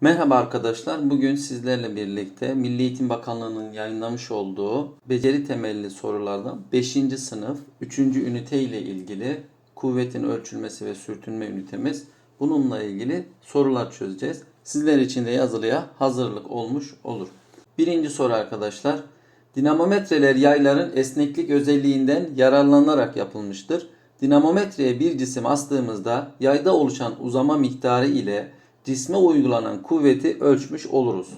Merhaba arkadaşlar. Bugün sizlerle birlikte Milli Eğitim Bakanlığı'nın yayınlamış olduğu beceri temelli sorulardan 5. sınıf 3. ünite ile ilgili kuvvetin ölçülmesi ve sürtünme ünitemiz. Bununla ilgili sorular çözeceğiz. Sizler için de yazılıya hazırlık olmuş olur. Birinci soru arkadaşlar. Dinamometreler yayların esneklik özelliğinden yararlanarak yapılmıştır. Dinamometreye bir cisim astığımızda yayda oluşan uzama miktarı ile cisme uygulanan kuvveti ölçmüş oluruz.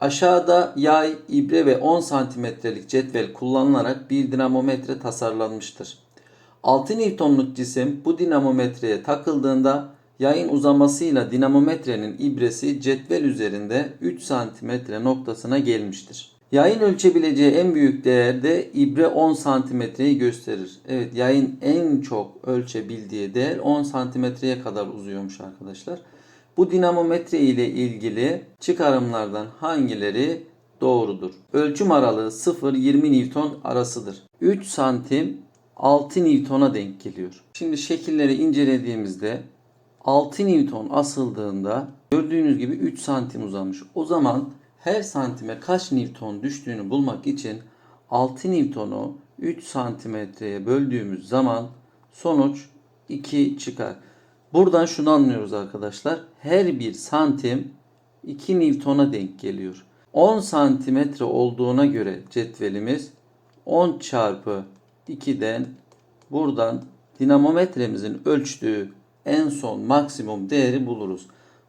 Aşağıda yay, ibre ve 10 santimetrelik cetvel kullanılarak bir dinamometre tasarlanmıştır. 6 Newton'luk cisim bu dinamometreye takıldığında yayın uzamasıyla dinamometrenin ibresi cetvel üzerinde 3 santimetre noktasına gelmiştir. Yayın ölçebileceği en büyük değerde ibre 10 santimetreyi gösterir. Evet yayın en çok ölçebildiği değer 10 santimetreye kadar uzuyormuş arkadaşlar. Bu dinamometre ile ilgili çıkarımlardan hangileri doğrudur? Ölçüm aralığı 0-20 Newton arasıdır. 3 santim 6 Newton'a denk geliyor. Şimdi şekilleri incelediğimizde 6 Newton asıldığında gördüğünüz gibi 3 santim uzamış. O zaman her santime kaç Newton düştüğünü bulmak için 6 Newton'u 3 santimetreye böldüğümüz zaman sonuç 2 çıkar. Buradan şunu anlıyoruz arkadaşlar. Her bir santim 2 Newton'a denk geliyor. 10 santimetre olduğuna göre cetvelimiz 10 çarpı 2'den buradan dinamometremizin ölçtüğü en son maksimum değeri buluruz.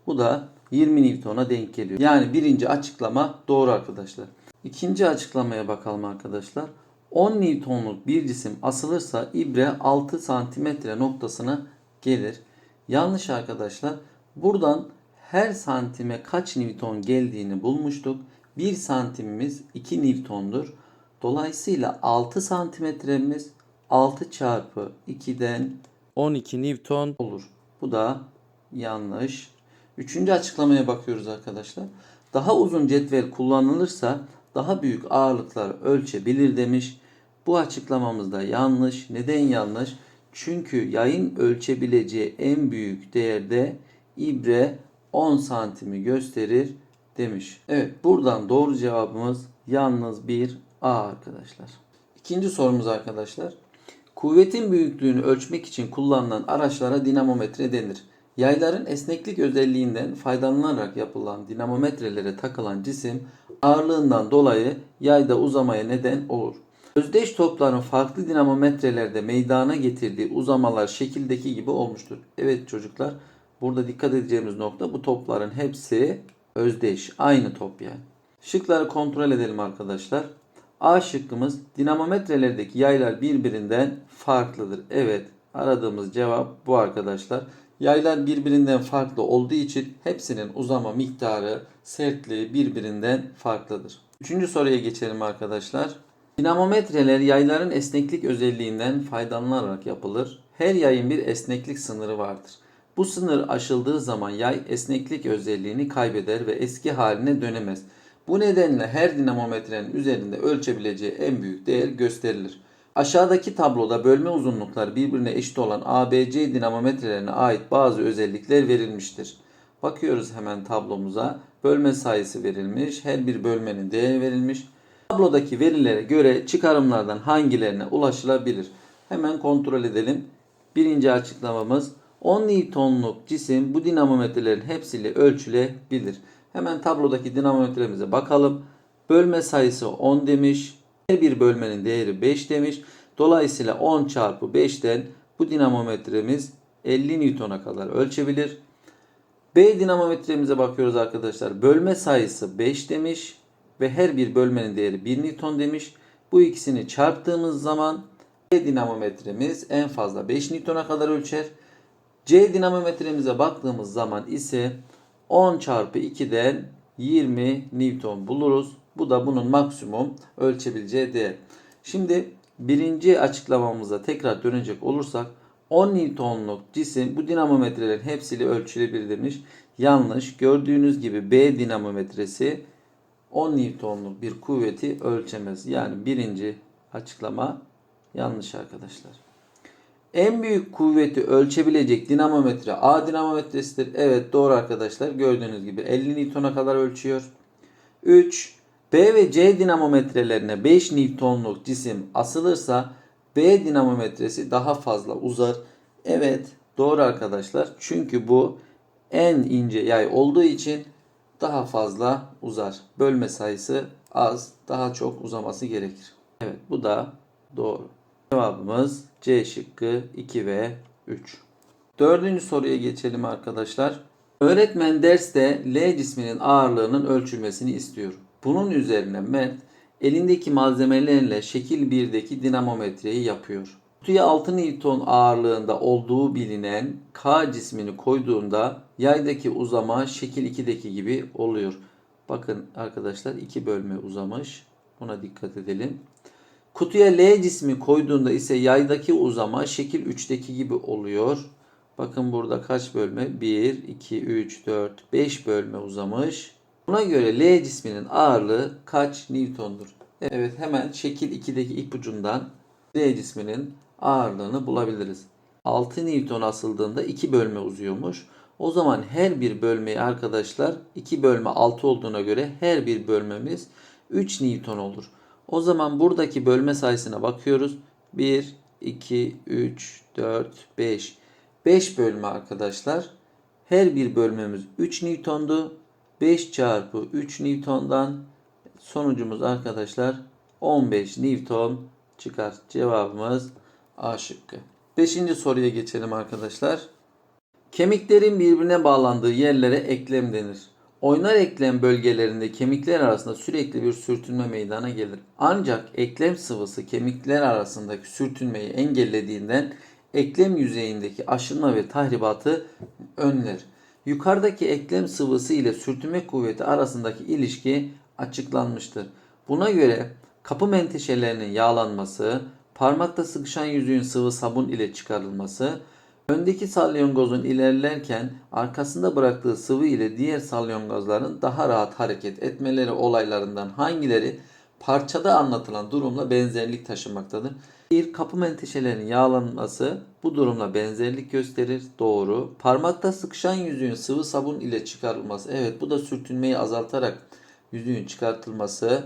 Bu da 20 Newton'a denk geliyor. Yani birinci açıklama doğru arkadaşlar. İkinci açıklamaya bakalım arkadaşlar. 10 Newton'luk bir cisim asılırsa ibre 6 santimetre noktasına gelir. Yanlış arkadaşlar. Buradan her santime kaç Newton geldiğini bulmuştuk. 1 santimimiz 2 Newton'dur. Dolayısıyla 6 santimetremiz 6 çarpı 2'den 12 Newton olur. Bu da yanlış. Üçüncü açıklamaya bakıyoruz arkadaşlar. Daha uzun cetvel kullanılırsa daha büyük ağırlıklar ölçebilir demiş. Bu açıklamamız da yanlış. Neden yanlış? Çünkü yayın ölçebileceği en büyük değerde ibre 10 santimi gösterir demiş. Evet buradan doğru cevabımız yalnız bir A arkadaşlar. İkinci sorumuz arkadaşlar. Kuvvetin büyüklüğünü ölçmek için kullanılan araçlara dinamometre denir. Yayların esneklik özelliğinden faydalanarak yapılan dinamometrelere takılan cisim ağırlığından dolayı yayda uzamaya neden olur. Özdeş topların farklı dinamometrelerde meydana getirdiği uzamalar şekildeki gibi olmuştur. Evet çocuklar burada dikkat edeceğimiz nokta bu topların hepsi özdeş. Aynı top yani. Şıkları kontrol edelim arkadaşlar. A şıkkımız dinamometrelerdeki yaylar birbirinden farklıdır. Evet aradığımız cevap bu arkadaşlar. Yaylar birbirinden farklı olduğu için hepsinin uzama miktarı, sertliği birbirinden farklıdır. Üçüncü soruya geçelim arkadaşlar. Dinamometreler yayların esneklik özelliğinden faydalanarak yapılır. Her yayın bir esneklik sınırı vardır. Bu sınır aşıldığı zaman yay esneklik özelliğini kaybeder ve eski haline dönemez. Bu nedenle her dinamometrenin üzerinde ölçebileceği en büyük değer gösterilir. Aşağıdaki tabloda bölme uzunlukları birbirine eşit olan ABC dinamometrelerine ait bazı özellikler verilmiştir. Bakıyoruz hemen tablomuza. Bölme sayısı verilmiş. Her bir bölmenin değeri verilmiş. Tablodaki verilere göre çıkarımlardan hangilerine ulaşılabilir? Hemen kontrol edelim. Birinci açıklamamız 10 Newton'luk cisim bu dinamometrelerin hepsiyle ölçülebilir. Hemen tablodaki dinamometremize bakalım. Bölme sayısı 10 demiş. Her bir bölmenin değeri 5 demiş. Dolayısıyla 10 çarpı 5'ten bu dinamometremiz 50 Newton'a kadar ölçebilir. B dinamometremize bakıyoruz arkadaşlar. Bölme sayısı 5 demiş ve her bir bölmenin değeri 1 Newton demiş. Bu ikisini çarptığımız zaman B dinamometremiz en fazla 5 Newton'a kadar ölçer. C dinamometremize baktığımız zaman ise 10 çarpı 2'den 20 Newton buluruz. Bu da bunun maksimum ölçebileceği değer. Şimdi birinci açıklamamıza tekrar dönecek olursak 10 Newton'luk cisim bu dinamometrelerin hepsiyle ölçülebilir demiş. Yanlış. Gördüğünüz gibi B dinamometresi 10 Newton'luk bir kuvveti ölçemez. Yani birinci açıklama yanlış arkadaşlar. En büyük kuvveti ölçebilecek dinamometre A dinamometresidir. Evet doğru arkadaşlar. Gördüğünüz gibi 50 Newton'a kadar ölçüyor. 3. B ve C dinamometrelerine 5 Newton'luk cisim asılırsa B dinamometresi daha fazla uzar. Evet doğru arkadaşlar. Çünkü bu en ince yay olduğu için daha fazla uzar. Bölme sayısı az, daha çok uzaması gerekir. Evet bu da doğru. Cevabımız C şıkkı 2 ve 3. Dördüncü soruya geçelim arkadaşlar. Öğretmen derste L cisminin ağırlığının ölçülmesini istiyor. Bunun üzerine Mert elindeki malzemelerle şekil 1'deki dinamometreyi yapıyor. Kutuya 6 Newton ağırlığında olduğu bilinen K cismini koyduğunda yaydaki uzama şekil 2'deki gibi oluyor. Bakın arkadaşlar iki bölme uzamış. Buna dikkat edelim. Kutuya L cismi koyduğunda ise yaydaki uzama şekil 3'teki gibi oluyor. Bakın burada kaç bölme? 1, 2, 3, 4, 5 bölme uzamış. Buna göre L cisminin ağırlığı kaç Newton'dur? Evet hemen şekil 2'deki ipucundan L cisminin ağırlığını bulabiliriz. 6 Newton asıldığında 2 bölme uzuyormuş. O zaman her bir bölmeyi arkadaşlar 2 bölme 6 olduğuna göre her bir bölmemiz 3 Newton olur. O zaman buradaki bölme sayısına bakıyoruz. 1, 2, 3, 4, 5. 5 bölme arkadaşlar. Her bir bölmemiz 3 Newton'du. 5 çarpı 3 Newton'dan sonucumuz arkadaşlar 15 Newton çıkar. Cevabımız A şıkkı. Beşinci soruya geçelim arkadaşlar. Kemiklerin birbirine bağlandığı yerlere eklem denir. Oynar eklem bölgelerinde kemikler arasında sürekli bir sürtünme meydana gelir. Ancak eklem sıvısı kemikler arasındaki sürtünmeyi engellediğinden eklem yüzeyindeki aşınma ve tahribatı önler. Yukarıdaki eklem sıvısı ile sürtünme kuvveti arasındaki ilişki açıklanmıştır. Buna göre kapı menteşelerinin yağlanması, parmakta sıkışan yüzüğün sıvı sabun ile çıkarılması, öndeki salyangozun ilerlerken arkasında bıraktığı sıvı ile diğer salyangozların daha rahat hareket etmeleri olaylarından hangileri parçada anlatılan durumla benzerlik taşımaktadır? Bir kapı menteşelerinin yağlanması bu durumla benzerlik gösterir. Doğru. Parmakta sıkışan yüzüğün sıvı sabun ile çıkarılması. Evet bu da sürtünmeyi azaltarak yüzüğün çıkartılması.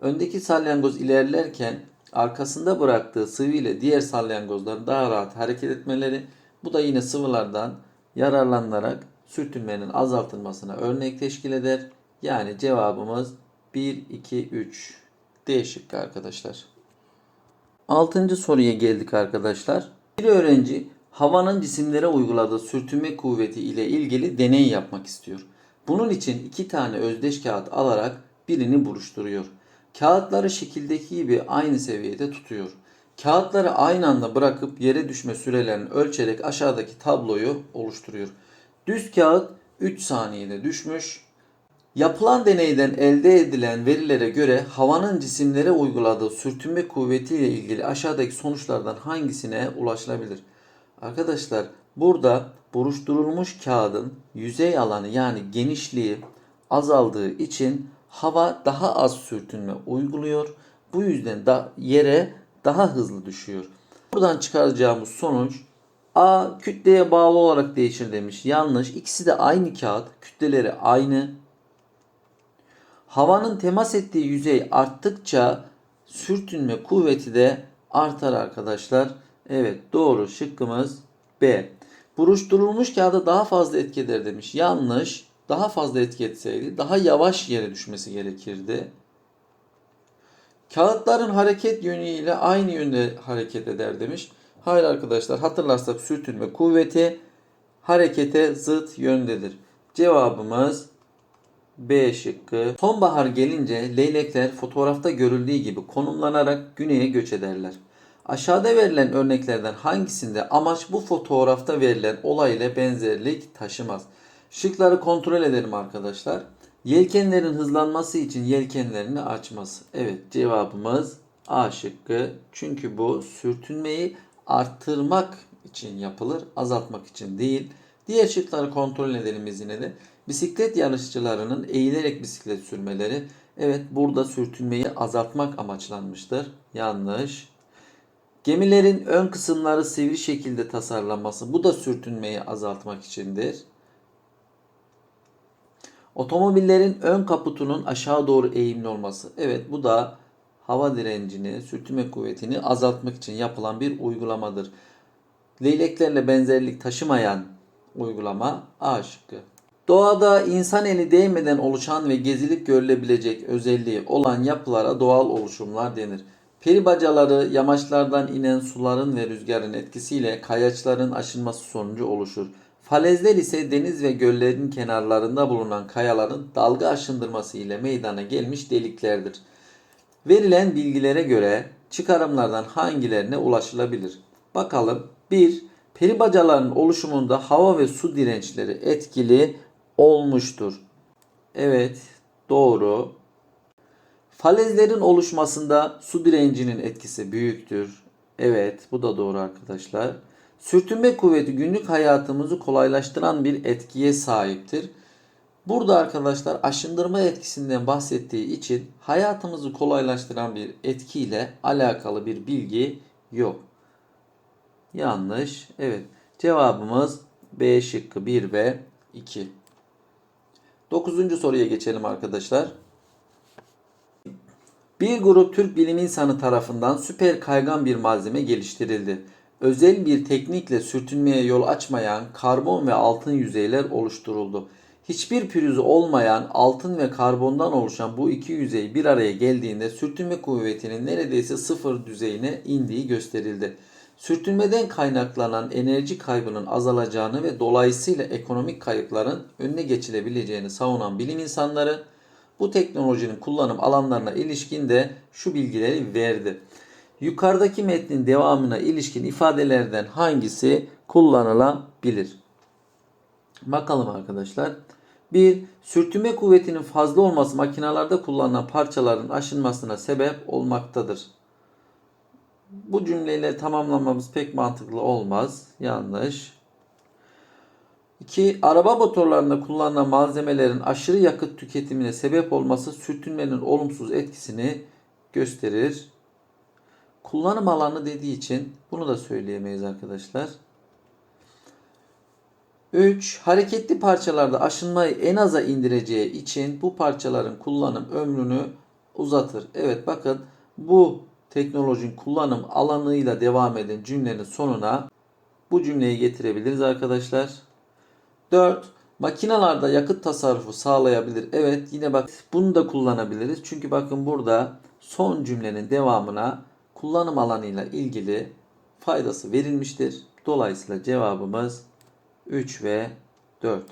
Öndeki salyangoz ilerlerken arkasında bıraktığı sıvı ile diğer salyangozların daha rahat hareket etmeleri. Bu da yine sıvılardan yararlanarak sürtünmenin azaltılmasına örnek teşkil eder. Yani cevabımız 1, 2, 3. D şıkkı arkadaşlar. Altıncı soruya geldik arkadaşlar. Bir öğrenci havanın cisimlere uyguladığı sürtünme kuvveti ile ilgili deney yapmak istiyor. Bunun için iki tane özdeş kağıt alarak birini buruşturuyor. Kağıtları şekildeki gibi aynı seviyede tutuyor. Kağıtları aynı anda bırakıp yere düşme sürelerini ölçerek aşağıdaki tabloyu oluşturuyor. Düz kağıt 3 saniyede düşmüş. Yapılan deneyden elde edilen verilere göre havanın cisimlere uyguladığı sürtünme kuvvetiyle ilgili aşağıdaki sonuçlardan hangisine ulaşılabilir? Arkadaşlar burada buruşturulmuş kağıdın yüzey alanı yani genişliği azaldığı için hava daha az sürtünme uyguluyor. Bu yüzden da yere daha hızlı düşüyor. Buradan çıkaracağımız sonuç A kütleye bağlı olarak değişir demiş. Yanlış. İkisi de aynı kağıt. Kütleleri aynı. Havanın temas ettiği yüzey arttıkça sürtünme kuvveti de artar arkadaşlar. Evet doğru şıkkımız B. Buruşturulmuş kağıda daha fazla etki eder demiş. Yanlış. Daha fazla etki etseydi daha yavaş yere düşmesi gerekirdi. Kağıtların hareket yönüyle aynı yönde hareket eder demiş. Hayır arkadaşlar hatırlarsak sürtünme kuvveti harekete zıt yöndedir. Cevabımız B şıkkı. Sonbahar gelince leylekler fotoğrafta görüldüğü gibi konumlanarak güneye göç ederler. Aşağıda verilen örneklerden hangisinde amaç bu fotoğrafta verilen olay ile benzerlik taşımaz? Şıkları kontrol edelim arkadaşlar. Yelkenlerin hızlanması için yelkenlerini açması. Evet cevabımız A şıkkı. Çünkü bu sürtünmeyi arttırmak için yapılır, azaltmak için değil. Diğer şıkları kontrol edelim biz yine de. Bisiklet yarışçılarının eğilerek bisiklet sürmeleri. Evet burada sürtünmeyi azaltmak amaçlanmıştır. Yanlış. Gemilerin ön kısımları sivri şekilde tasarlanması. Bu da sürtünmeyi azaltmak içindir. Otomobillerin ön kaputunun aşağı doğru eğimli olması. Evet bu da hava direncini, sürtünme kuvvetini azaltmak için yapılan bir uygulamadır. Leyleklerle benzerlik taşımayan uygulama A şıkkı. Doğada insan eli değmeden oluşan ve gezilip görülebilecek özelliği olan yapılara doğal oluşumlar denir. Peri bacaları yamaçlardan inen suların ve rüzgarın etkisiyle kayaçların aşınması sonucu oluşur. Falezler ise deniz ve göllerin kenarlarında bulunan kayaların dalga aşındırması ile meydana gelmiş deliklerdir. Verilen bilgilere göre çıkarımlardan hangilerine ulaşılabilir? Bakalım. 1. Peri bacalarının oluşumunda hava ve su dirençleri etkili olmuştur. Evet, doğru. Falezlerin oluşmasında su direncinin etkisi büyüktür. Evet, bu da doğru arkadaşlar. Sürtünme kuvveti günlük hayatımızı kolaylaştıran bir etkiye sahiptir. Burada arkadaşlar aşındırma etkisinden bahsettiği için hayatımızı kolaylaştıran bir etkiyle alakalı bir bilgi yok. Yanlış. Evet. Cevabımız B şıkkı 1 ve 2. Dokuzuncu soruya geçelim arkadaşlar. Bir grup Türk bilim insanı tarafından süper kaygan bir malzeme geliştirildi. Özel bir teknikle sürtünmeye yol açmayan karbon ve altın yüzeyler oluşturuldu. Hiçbir pürüzü olmayan altın ve karbondan oluşan bu iki yüzey bir araya geldiğinde sürtünme kuvvetinin neredeyse sıfır düzeyine indiği gösterildi. Sürtünmeden kaynaklanan enerji kaybının azalacağını ve dolayısıyla ekonomik kayıpların önüne geçilebileceğini savunan bilim insanları bu teknolojinin kullanım alanlarına ilişkin de şu bilgileri verdi. Yukarıdaki metnin devamına ilişkin ifadelerden hangisi kullanılabilir? Bakalım arkadaşlar. 1. Sürtünme kuvvetinin fazla olması makinalarda kullanılan parçaların aşınmasına sebep olmaktadır. Bu cümleyle tamamlamamız pek mantıklı olmaz. Yanlış. 2. Araba motorlarında kullanılan malzemelerin aşırı yakıt tüketimine sebep olması sürtünmenin olumsuz etkisini gösterir. Kullanım alanı dediği için bunu da söyleyemeyiz arkadaşlar. 3. Hareketli parçalarda aşınmayı en aza indireceği için bu parçaların kullanım ömrünü uzatır. Evet bakın bu teknolojinin kullanım alanıyla devam eden cümlenin sonuna bu cümleyi getirebiliriz arkadaşlar. 4. Makinalarda yakıt tasarrufu sağlayabilir. Evet yine bak bunu da kullanabiliriz. Çünkü bakın burada son cümlenin devamına kullanım alanıyla ilgili faydası verilmiştir. Dolayısıyla cevabımız 3 ve 4.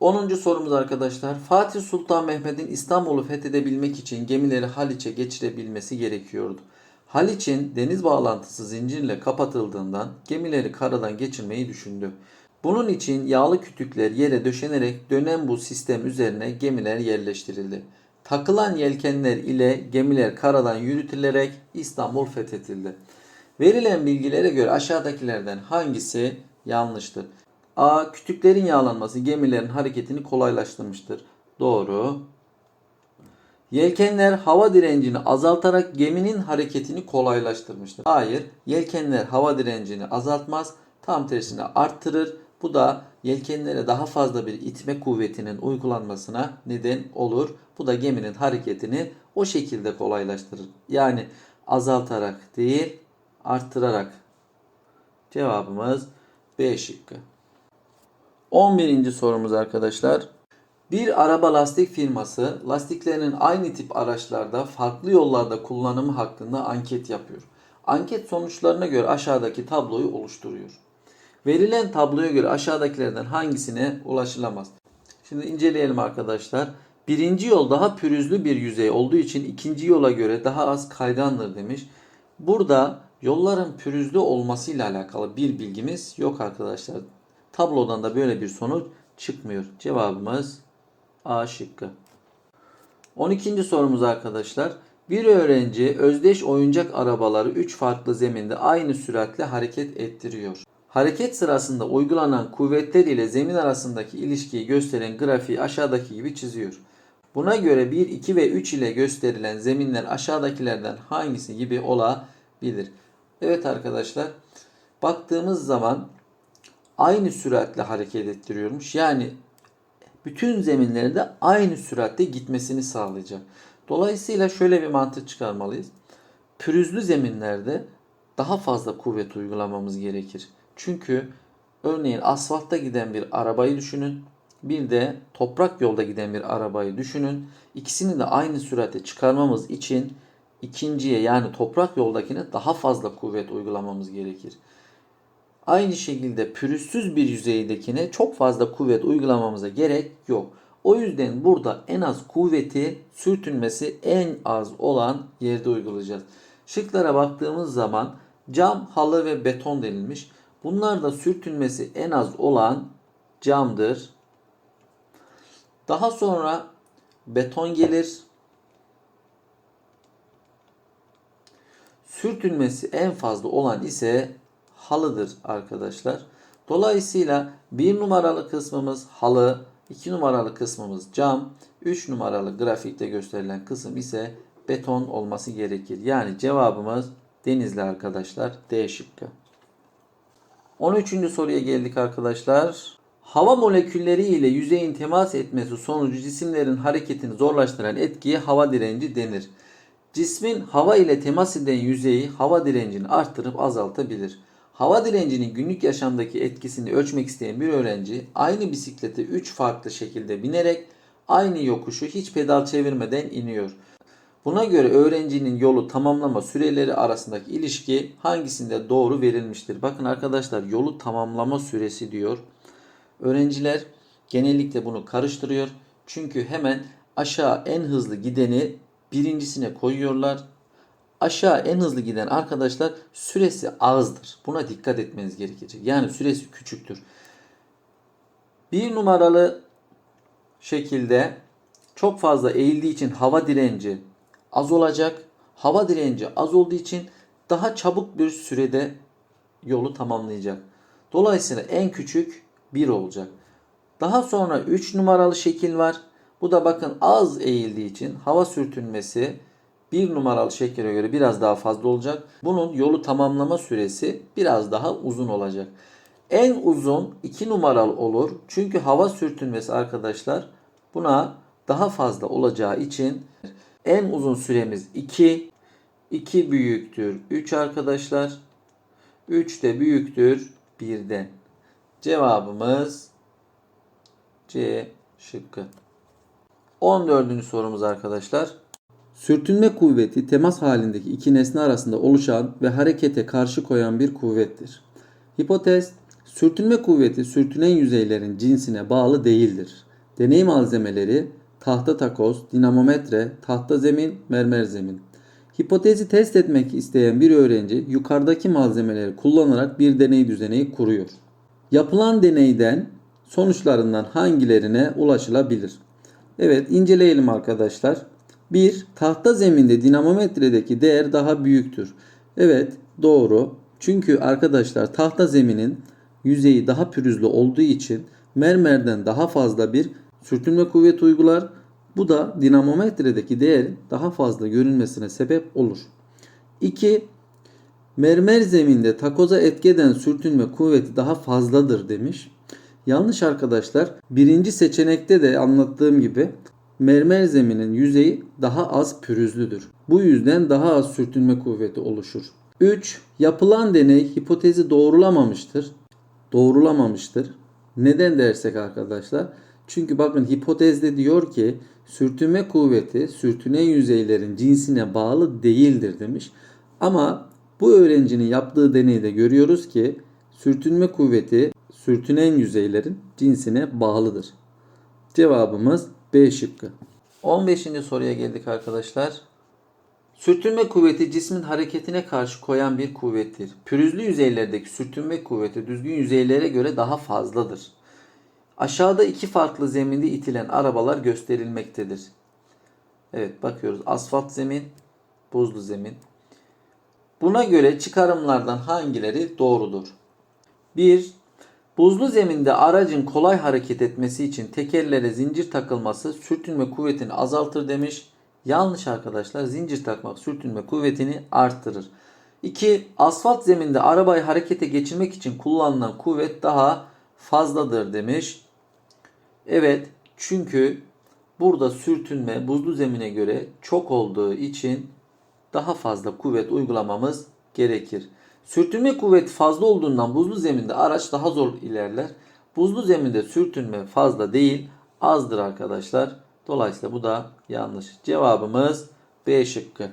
10. sorumuz arkadaşlar. Fatih Sultan Mehmet'in İstanbul'u fethedebilmek için gemileri Haliç'e geçirebilmesi gerekiyordu. Haliç'in deniz bağlantısı zincirle kapatıldığından gemileri karadan geçirmeyi düşündü. Bunun için yağlı kütükler yere döşenerek dönen bu sistem üzerine gemiler yerleştirildi. Takılan yelkenler ile gemiler karadan yürütülerek İstanbul fethedildi. Verilen bilgilere göre aşağıdakilerden hangisi yanlıştır? A. Kütüklerin yağlanması gemilerin hareketini kolaylaştırmıştır. Doğru. Yelkenler hava direncini azaltarak geminin hareketini kolaylaştırmıştır. Hayır, yelkenler hava direncini azaltmaz, tam tersine arttırır. Bu da yelkenlere daha fazla bir itme kuvvetinin uygulanmasına neden olur. Bu da geminin hareketini o şekilde kolaylaştırır. Yani azaltarak değil, arttırarak. Cevabımız B şıkkı. 11. sorumuz arkadaşlar. Bir araba lastik firması lastiklerinin aynı tip araçlarda farklı yollarda kullanımı hakkında anket yapıyor. Anket sonuçlarına göre aşağıdaki tabloyu oluşturuyor. Verilen tabloya göre aşağıdakilerden hangisine ulaşılamaz? Şimdi inceleyelim arkadaşlar. Birinci yol daha pürüzlü bir yüzey olduğu için ikinci yola göre daha az kaygandır demiş. Burada yolların pürüzlü olmasıyla alakalı bir bilgimiz yok arkadaşlar. Tablodan da böyle bir sonuç çıkmıyor. Cevabımız A şıkkı. 12. sorumuz arkadaşlar. Bir öğrenci özdeş oyuncak arabaları 3 farklı zeminde aynı süratle hareket ettiriyor. Hareket sırasında uygulanan kuvvetler ile zemin arasındaki ilişkiyi gösteren grafiği aşağıdaki gibi çiziyor. Buna göre 1, 2 ve 3 ile gösterilen zeminler aşağıdakilerden hangisi gibi olabilir? Evet arkadaşlar baktığımız zaman aynı süratle hareket ettiriyormuş. Yani bütün zeminlerde aynı süratte gitmesini sağlayacak. Dolayısıyla şöyle bir mantık çıkarmalıyız. Pürüzlü zeminlerde daha fazla kuvvet uygulamamız gerekir. Çünkü örneğin asfaltta giden bir arabayı düşünün. Bir de toprak yolda giden bir arabayı düşünün. İkisini de aynı sürate çıkarmamız için ikinciye yani toprak yoldakine daha fazla kuvvet uygulamamız gerekir. Aynı şekilde pürüzsüz bir yüzeydekine çok fazla kuvvet uygulamamıza gerek yok. O yüzden burada en az kuvveti sürtünmesi en az olan yerde uygulayacağız. Şıklara baktığımız zaman cam, halı ve beton denilmiş. Bunlar da sürtünmesi en az olan camdır. Daha sonra beton gelir. Sürtünmesi en fazla olan ise halıdır arkadaşlar. Dolayısıyla bir numaralı kısmımız halı, iki numaralı kısmımız cam, üç numaralı grafikte gösterilen kısım ise beton olması gerekir. Yani cevabımız denizli arkadaşlar D şıkkı. 13. soruya geldik arkadaşlar. Hava molekülleri ile yüzeyin temas etmesi sonucu cisimlerin hareketini zorlaştıran etkiye hava direnci denir. Cismin hava ile temas eden yüzeyi hava direncini arttırıp azaltabilir. Hava direncinin günlük yaşamdaki etkisini ölçmek isteyen bir öğrenci aynı bisiklete 3 farklı şekilde binerek aynı yokuşu hiç pedal çevirmeden iniyor. Buna göre öğrencinin yolu tamamlama süreleri arasındaki ilişki hangisinde doğru verilmiştir? Bakın arkadaşlar yolu tamamlama süresi diyor. Öğrenciler genellikle bunu karıştırıyor. Çünkü hemen aşağı en hızlı gideni birincisine koyuyorlar. Aşağı en hızlı giden arkadaşlar süresi azdır. Buna dikkat etmeniz gerekecek. Yani süresi küçüktür. Bir numaralı şekilde çok fazla eğildiği için hava direnci az olacak. Hava direnci az olduğu için daha çabuk bir sürede yolu tamamlayacak. Dolayısıyla en küçük 1 olacak. Daha sonra 3 numaralı şekil var. Bu da bakın az eğildiği için hava sürtünmesi 1 numaralı şekile göre biraz daha fazla olacak. Bunun yolu tamamlama süresi biraz daha uzun olacak. En uzun 2 numaralı olur. Çünkü hava sürtünmesi arkadaşlar buna daha fazla olacağı için en uzun süremiz 2. 2 büyüktür 3 arkadaşlar. 3 de büyüktür 1'den. Cevabımız C şıkkı. 14. sorumuz arkadaşlar. Sürtünme kuvveti temas halindeki iki nesne arasında oluşan ve harekete karşı koyan bir kuvvettir. Hipotez, sürtünme kuvveti sürtünen yüzeylerin cinsine bağlı değildir. Deney malzemeleri tahta takoz, dinamometre, tahta zemin, mermer zemin. Hipotezi test etmek isteyen bir öğrenci yukarıdaki malzemeleri kullanarak bir deney düzeneyi kuruyor. Yapılan deneyden sonuçlarından hangilerine ulaşılabilir? Evet inceleyelim arkadaşlar. 1. Tahta zeminde dinamometredeki değer daha büyüktür. Evet doğru. Çünkü arkadaşlar tahta zeminin yüzeyi daha pürüzlü olduğu için mermerden daha fazla bir sürtünme kuvveti uygular. Bu da dinamometredeki değerin daha fazla görünmesine sebep olur. 2. Mermer zeminde takoza etki eden sürtünme kuvveti daha fazladır demiş. Yanlış arkadaşlar. Birinci seçenekte de anlattığım gibi mermer zeminin yüzeyi daha az pürüzlüdür. Bu yüzden daha az sürtünme kuvveti oluşur. 3. Yapılan deney hipotezi doğrulamamıştır. Doğrulamamıştır. Neden dersek arkadaşlar? Çünkü bakın hipotezde diyor ki sürtünme kuvveti sürtünen yüzeylerin cinsine bağlı değildir demiş. Ama bu öğrencinin yaptığı deneyde görüyoruz ki sürtünme kuvveti sürtünen yüzeylerin cinsine bağlıdır. Cevabımız B şıkkı. 15. soruya geldik arkadaşlar. Sürtünme kuvveti cismin hareketine karşı koyan bir kuvvettir. Pürüzlü yüzeylerdeki sürtünme kuvveti düzgün yüzeylere göre daha fazladır. Aşağıda iki farklı zeminde itilen arabalar gösterilmektedir. Evet bakıyoruz. Asfalt zemin, buzlu zemin. Buna göre çıkarımlardan hangileri doğrudur? 1. Buzlu zeminde aracın kolay hareket etmesi için tekerlere zincir takılması sürtünme kuvvetini azaltır demiş. Yanlış arkadaşlar. Zincir takmak sürtünme kuvvetini arttırır. 2. Asfalt zeminde arabayı harekete geçirmek için kullanılan kuvvet daha fazladır demiş. Evet çünkü burada sürtünme buzlu zemine göre çok olduğu için daha fazla kuvvet uygulamamız gerekir. Sürtünme kuvveti fazla olduğundan buzlu zeminde araç daha zor ilerler. Buzlu zeminde sürtünme fazla değil azdır arkadaşlar. Dolayısıyla bu da yanlış. Cevabımız B şıkkı.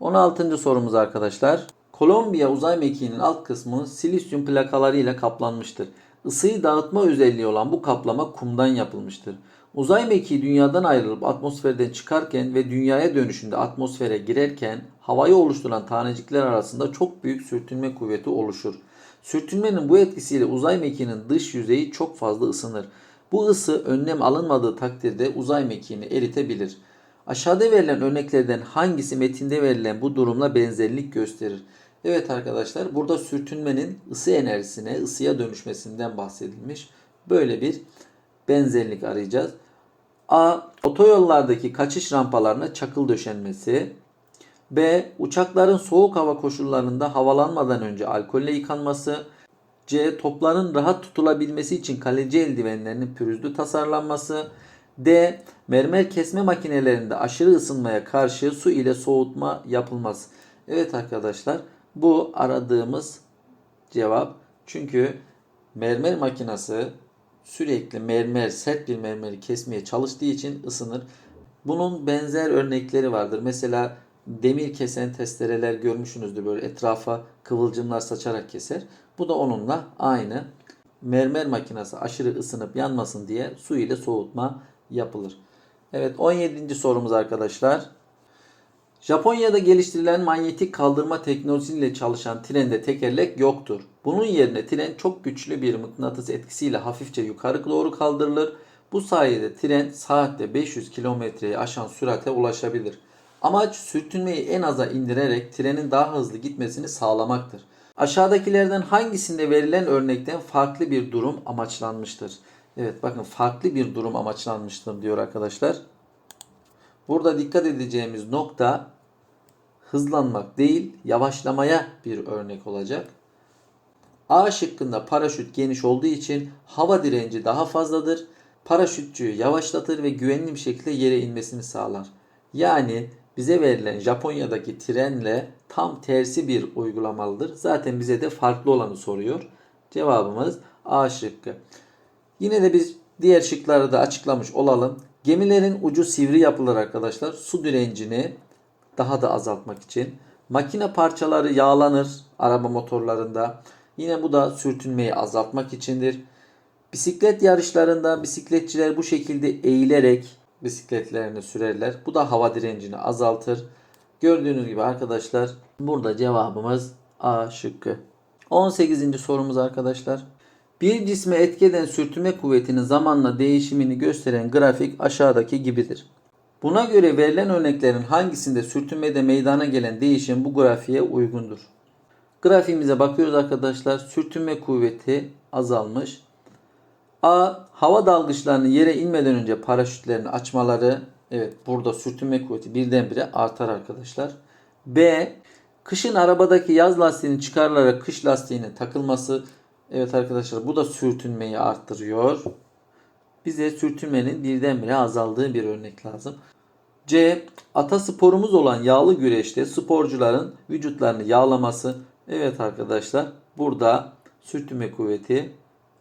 16. sorumuz arkadaşlar. Kolombiya uzay mekiğinin alt kısmı silisyum plakalarıyla kaplanmıştır. Isıyı dağıtma özelliği olan bu kaplama kumdan yapılmıştır. Uzay mekiği dünyadan ayrılıp atmosferden çıkarken ve dünyaya dönüşünde atmosfere girerken havayı oluşturan tanecikler arasında çok büyük sürtünme kuvveti oluşur. Sürtünmenin bu etkisiyle uzay mekiğinin dış yüzeyi çok fazla ısınır. Bu ısı önlem alınmadığı takdirde uzay mekiğini eritebilir. Aşağıda verilen örneklerden hangisi metinde verilen bu durumla benzerlik gösterir? Evet arkadaşlar burada sürtünmenin ısı enerjisine, ısıya dönüşmesinden bahsedilmiş. Böyle bir benzerlik arayacağız. A. Otoyollardaki kaçış rampalarına çakıl döşenmesi. B. Uçakların soğuk hava koşullarında havalanmadan önce alkolle yıkanması. C. Topların rahat tutulabilmesi için kaleci eldivenlerinin pürüzlü tasarlanması. D. Mermer kesme makinelerinde aşırı ısınmaya karşı su ile soğutma yapılması. Evet arkadaşlar bu aradığımız cevap. Çünkü mermer makinesi sürekli mermer, sert bir mermeri kesmeye çalıştığı için ısınır. Bunun benzer örnekleri vardır. Mesela demir kesen testereler görmüşsünüzdür böyle etrafa kıvılcımlar saçarak keser. Bu da onunla aynı. Mermer makinesi aşırı ısınıp yanmasın diye su ile soğutma yapılır. Evet 17. sorumuz arkadaşlar. Japonya'da geliştirilen manyetik kaldırma teknolojisiyle çalışan trende tekerlek yoktur. Bunun yerine tren çok güçlü bir mıknatıs etkisiyle hafifçe yukarı doğru kaldırılır. Bu sayede tren saatte 500 kilometreyi aşan sürate ulaşabilir. Amaç sürtünmeyi en aza indirerek trenin daha hızlı gitmesini sağlamaktır. Aşağıdakilerden hangisinde verilen örnekten farklı bir durum amaçlanmıştır? Evet bakın farklı bir durum amaçlanmıştır diyor arkadaşlar. Burada dikkat edeceğimiz nokta hızlanmak değil yavaşlamaya bir örnek olacak. A şıkkında paraşüt geniş olduğu için hava direnci daha fazladır. Paraşütçüyü yavaşlatır ve güvenli bir şekilde yere inmesini sağlar. Yani bize verilen Japonya'daki trenle tam tersi bir uygulamalıdır. Zaten bize de farklı olanı soruyor. Cevabımız A şıkkı. Yine de biz diğer şıkları da açıklamış olalım. Gemilerin ucu sivri yapılır arkadaşlar. Su direncini daha da azaltmak için. Makine parçaları yağlanır araba motorlarında. Yine bu da sürtünmeyi azaltmak içindir. Bisiklet yarışlarında bisikletçiler bu şekilde eğilerek bisikletlerini sürerler. Bu da hava direncini azaltır. Gördüğünüz gibi arkadaşlar burada cevabımız A şıkkı. 18. sorumuz arkadaşlar. Bir cisme etki eden sürtünme kuvvetinin zamanla değişimini gösteren grafik aşağıdaki gibidir. Buna göre verilen örneklerin hangisinde sürtünmede meydana gelen değişim bu grafiğe uygundur? Grafiğimize bakıyoruz arkadaşlar. Sürtünme kuvveti azalmış. A. Hava dalgıçlarının yere inmeden önce paraşütlerini açmaları. Evet burada sürtünme kuvveti birdenbire artar arkadaşlar. B. Kışın arabadaki yaz lastiğinin çıkarılarak kış lastiğine takılması. Evet arkadaşlar bu da sürtünmeyi arttırıyor. Bize sürtünmenin birdenbire azaldığı bir örnek lazım. C. Atasporumuz olan yağlı güreşte sporcuların vücutlarını yağlaması. Evet arkadaşlar burada sürtünme kuvveti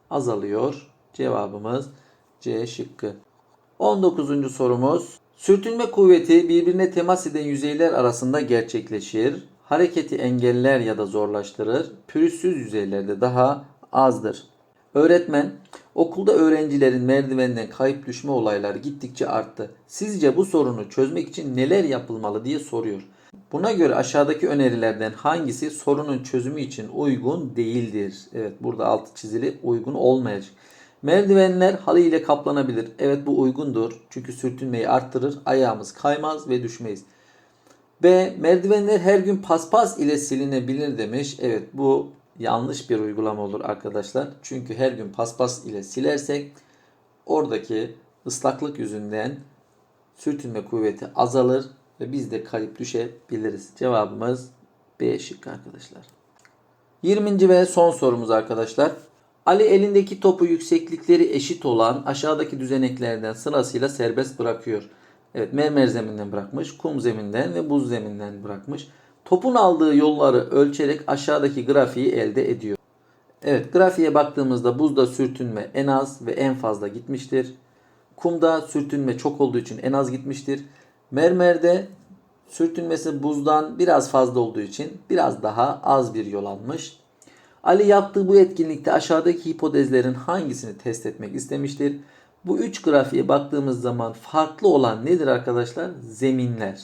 azalıyor. Cevabımız C şıkkı. 19. sorumuz. Sürtünme kuvveti birbirine temas eden yüzeyler arasında gerçekleşir. Hareketi engeller ya da zorlaştırır. Pürüzsüz yüzeylerde daha azdır. Öğretmen, okulda öğrencilerin merdivenden kayıp düşme olayları gittikçe arttı. Sizce bu sorunu çözmek için neler yapılmalı diye soruyor. Buna göre aşağıdaki önerilerden hangisi sorunun çözümü için uygun değildir? Evet burada altı çizili uygun olmayacak. Merdivenler halı ile kaplanabilir. Evet bu uygundur. Çünkü sürtünmeyi arttırır. Ayağımız kaymaz ve düşmeyiz. B. Merdivenler her gün paspas ile silinebilir demiş. Evet bu yanlış bir uygulama olur arkadaşlar. Çünkü her gün paspas ile silersek oradaki ıslaklık yüzünden sürtünme kuvveti azalır ve biz de kayıp düşebiliriz. Cevabımız B şıkkı arkadaşlar. 20. ve son sorumuz arkadaşlar. Ali elindeki topu yükseklikleri eşit olan aşağıdaki düzeneklerden sırasıyla serbest bırakıyor. Evet mermer zeminden bırakmış, kum zeminden ve buz zeminden bırakmış. Topun aldığı yolları ölçerek aşağıdaki grafiği elde ediyor. Evet grafiğe baktığımızda buzda sürtünme en az ve en fazla gitmiştir. Kumda sürtünme çok olduğu için en az gitmiştir. Mermerde sürtünmesi buzdan biraz fazla olduğu için biraz daha az bir yol almış. Ali yaptığı bu etkinlikte aşağıdaki hipotezlerin hangisini test etmek istemiştir? Bu üç grafiğe baktığımız zaman farklı olan nedir arkadaşlar? Zeminler.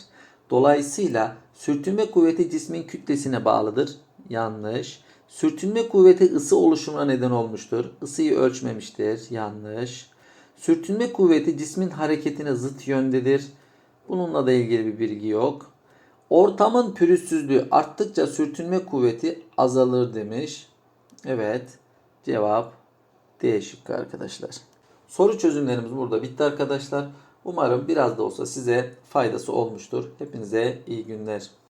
Dolayısıyla sürtünme kuvveti cismin kütlesine bağlıdır. Yanlış. Sürtünme kuvveti ısı oluşumuna neden olmuştur. Isıyı ölçmemiştir. Yanlış. Sürtünme kuvveti cismin hareketine zıt yöndedir. Bununla da ilgili bir bilgi yok. Ortamın pürüzsüzlüğü arttıkça sürtünme kuvveti azalır demiş. Evet. Cevap D şıkkı arkadaşlar. Soru çözümlerimiz burada bitti arkadaşlar. Umarım biraz da olsa size faydası olmuştur. Hepinize iyi günler.